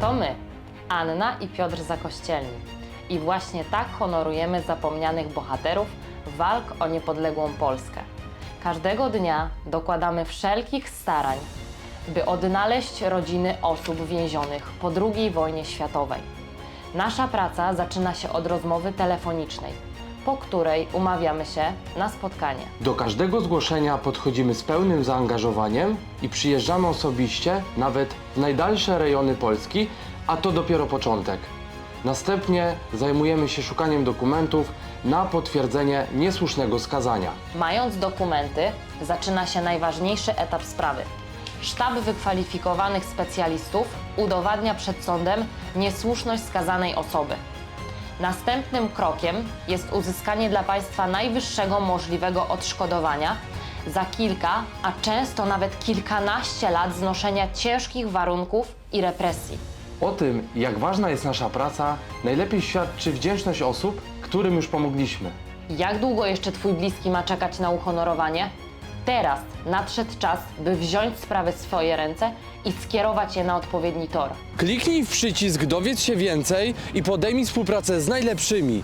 To my, Anna i Piotr Zakościelni. I właśnie tak honorujemy zapomnianych bohaterów walk o niepodległą Polskę. Każdego dnia dokładamy wszelkich starań, by odnaleźć rodziny osób więzionych po II wojnie światowej. Nasza praca zaczyna się od rozmowy telefonicznej, po której umawiamy się na spotkanie. Do każdego zgłoszenia podchodzimy z pełnym zaangażowaniem i przyjeżdżamy osobiście, nawet w najdalsze rejony Polski, a to dopiero początek. Następnie zajmujemy się szukaniem dokumentów na potwierdzenie niesłusznego skazania. Mając dokumenty, zaczyna się najważniejszy etap sprawy. Sztab wykwalifikowanych specjalistów udowadnia przed sądem niesłuszność skazanej osoby. Następnym krokiem jest uzyskanie dla państwa najwyższego możliwego odszkodowania za kilka, a często nawet kilkanaście lat znoszenia ciężkich warunków i represji. O tym, jak ważna jest nasza praca, najlepiej świadczy wdzięczność osób, którym już pomogliśmy. Jak długo jeszcze Twój bliski ma czekać na uhonorowanie? Teraz nadszedł czas, by wziąć sprawy w swoje ręce i skierować je na odpowiedni tor. Kliknij w przycisk Dowiedz się więcej i podejmij współpracę z najlepszymi.